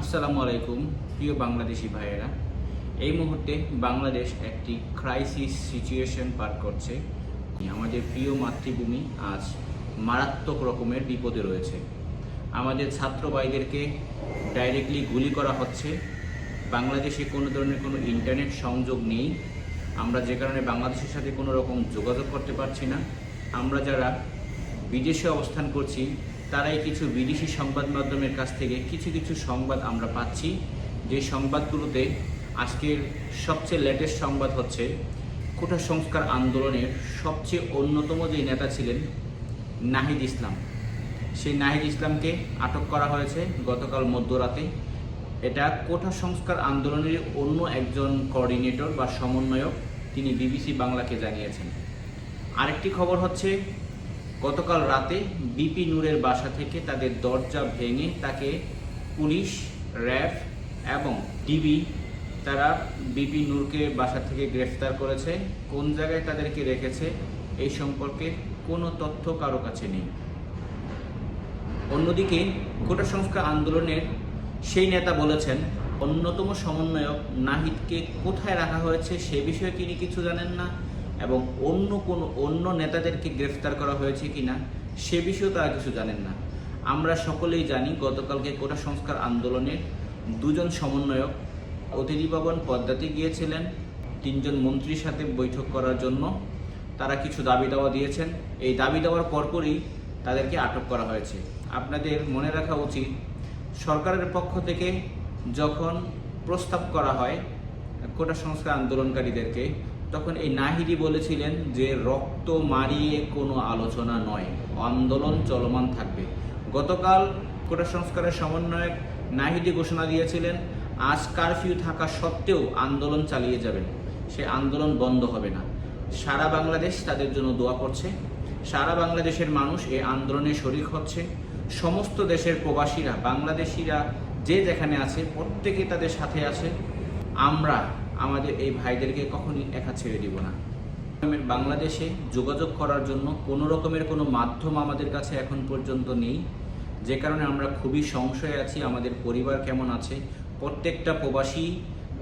আসসালামু আলাইকুম, প্রিয় বাংলাদেশি ভাইয়েরা। এই মুহূর্তে বাংলাদেশ একটি ক্রাইসিস সিচুয়েশন পার করছে। আমাদের প্রিয় মাতৃভূমি আজ মারাত্মক রকমের বিপদে রয়েছে। আমাদের ছাত্র ভাইদেরকে ডাইরেক্টলি গুলি করা হচ্ছে। বাংলাদেশে কোনো ধরনের কোনো ইন্টারনেট সংযোগ নেই। আমরা যে কারণে বাংলাদেশের সাথে কোনো রকম যোগাযোগ করতে পারছি না। আমরা যারা বিদেশে অবস্থান করছি তারাই কিছু বিদেশি সংবাদ মাধ্যমের কাছ থেকে কিছু কিছু সংবাদ আমরা পাচ্ছি। যে সংবাদগুলোতে আজকের সবচেয়ে লেটেস্ট সংবাদ হচ্ছে, কোটা সংস্কার আন্দোলনের সবচেয়ে অন্যতম যে নেতা ছিলেন নাহিদ ইসলাম। সেই নাহিদ ইসলামকে আটক করা হয়েছে গতকাল মধ্যরাতে। এটা কোটা সংস্কার আন্দোলনের অন্য একজন কোঅর্ডিনেটর বা সমন্বয়ক, তিনি বিবিসি বাংলাকে জানিয়েছেন। আরেকটি খবর হচ্ছে গতকাল রাতে বিপি নূরের বাসা থেকে তাদের দরজা ভেঙে তাকে পুলিশ, র্যাব এবং ডিবি তারা বিপি নূরকে বাসা থেকে গ্রেফতার করেছে। কোন জায়গায় তাদেরকে রেখেছে এই সম্পর্কে কোনো তথ্য কারও কাছে নেই। অন্যদিকে কোটা সংস্কার আন্দোলনের সেই নেতা বলেছেন, অন্যতম সমন্বয়ক নাহিদকে কোথায় রাখা হয়েছে সে বিষয়ে তিনি কিছু জানেন না। এবং অন্য কোনো অন্য নেতাদেরকে গ্রেফতার করা হয়েছে কিনা, সে বিষয়েও তারা কিছু জানেন না। আমরা সকলেই জানি গতকালকে কোটা সংস্কার আন্দোলনের দুজন সমন্বয়ক অতিথি ভবন পদ্মাতে গিয়েছিলেন। তিনজন মন্ত্রীর সাথে বৈঠক করার জন্য তারা কিছু দাবি দাওয়া দিয়েছেন। এই দাবি দেওয়ার পরপরই তাদেরকে আটক করা হয়েছে। আপনাদের মনে রাখা উচিত, সরকারের পক্ষ থেকে যখন প্রস্তাব করা হয় কোটা সংস্কার আন্দোলনকারীদেরকে তখন এই নাহিদি বলেছিলেন যে রক্ত মারিয়ে কোনো আলোচনা নয়, আন্দোলন চলমান থাকবে। গতকাল কোটা সংস্কারের সমন্বয়ক নাহিদি ঘোষণা দিয়েছিলেন, আজ কারফিউ থাকা সত্ত্বেও আন্দোলন চালিয়ে যাবেন। সে আন্দোলন বন্ধ হবে না। সারা বাংলাদেশ তাদের জন্য দোয়া করছে। সারা বাংলাদেশের মানুষ এই আন্দোলনে শরিক হচ্ছে। সমস্ত দেশের প্রবাসীরা, বাংলাদেশিরা যে যেখানে আছে, প্রত্যেকে তাদের সাথে আছে। আমরা আমাদের এই ভাইদেরকে কখনই একা ছেড়ে দিব না। বাংলাদেশে যোগাযোগ করার জন্য কোনো রকমের কোনো মাধ্যম আমাদের কাছে এখন পর্যন্ত নেই। যে কারণে আমরা খুবই সংশয়ে আছি, আমাদের পরিবার কেমন আছে। প্রত্যেকটা প্রবাসী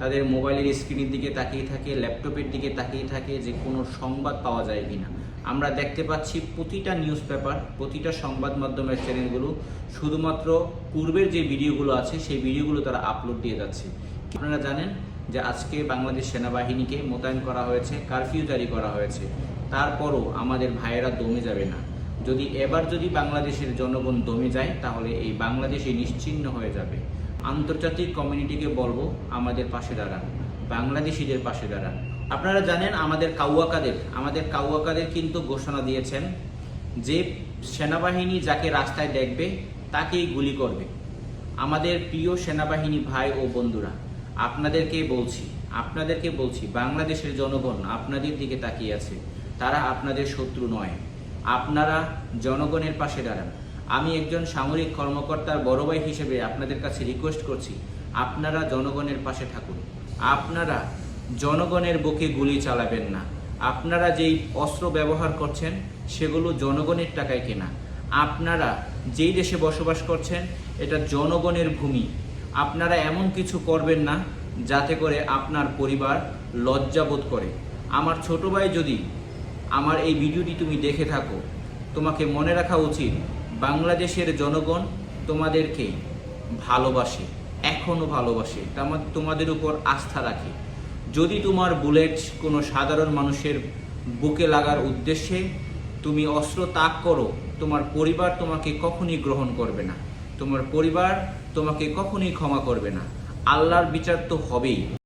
তাদের মোবাইলের স্ক্রিনের দিকে তাকিয়ে থাকে, ল্যাপটপের দিকে তাকিয়ে থাকে যে কোনো সংবাদ পাওয়া যায় কিনা। আমরা দেখতে পাচ্ছি প্রতিটা নিউজ পেপার, প্রতিটা সংবাদ মাধ্যমের চ্যানেলগুলো শুধুমাত্র পূর্বের যে ভিডিওগুলো আছে, সেই ভিডিওগুলো তারা আপলোড দিয়ে যাচ্ছে। আপনারা জানেন যে আজকে বাংলাদেশ সেনাবাহিনীকে মোতায়েন করা হয়েছে, কারফিউ জারি করা হয়েছে। তারপরও আমাদের ভাইয়েরা দমে যাবে না। যদি এবার যদি বাংলাদেশের জনগণ দমে যায়, তাহলে এই বাংলাদেশে নিশ্চিহ্ন হয়ে যাবে। আন্তর্জাতিক কমিউনিটিকে বলব, আমাদের পাশে দাঁড়ান। বাংলাদেশিদের পাশে দাঁড়ান। আপনারা জানেন, আমাদের কাউয়াকাদের আমাদের কাউয়াকাদের কিন্তু ঘোষণা দিয়েছেন যে সেনাবাহিনী যাকে রাস্তায় দেখবে, তাকেই গুলি করবে। আমাদের প্রিয় সেনাবাহিনী ভাই ও বন্ধুরা আপনাদেরকে বলছি আপনাদেরকে বলছি, বাংলাদেশের জনগণ আপনাদের দিকে তাকিয়ে আছে। তারা আপনাদের শত্রু নয়। আপনারা জনগণের পাশে দাঁড়ান। আমি একজন সামরিক কর্মকর্তার বড় ভাই হিসেবে আপনাদের কাছে রিকোয়েস্ট করছি, আপনারা জনগণের পাশে থাকুন। আপনারা জনগণের বুকে গুলি চালাবেন না। আপনারা যেই অস্ত্র ব্যবহার করছেন, সেগুলো জনগণের টাকায় কেনা। আপনারা যেই দেশে বসবাস করছেন, এটা জনগণের ভূমি। আপনারা এমন কিছু করবেন না যাতে করে আপনার পরিবার লজ্জাবোধ করে। আমার ছোট ভাই যদি আমার এই ভিডিওটি তুমি দেখে থাকো, তোমাকে মনে রাখা উচিত বাংলাদেশের জনগণ তোমাদেরকে ভালোবাসে এখনও ভালোবাসে তোমাদের উপর আস্থা রাখে। যদি তোমার বুলেট কোনো সাধারণ মানুষের বুকে লাগার উদ্দেশ্যে তুমি অস্ত্র তাক করো, তোমার পরিবার তোমাকে কখনই গ্রহণ করবে না। তোমার পরিবার তোমাকে কখনই ক্ষমা করবে না। আল্লাহর বিচার তো হবেই।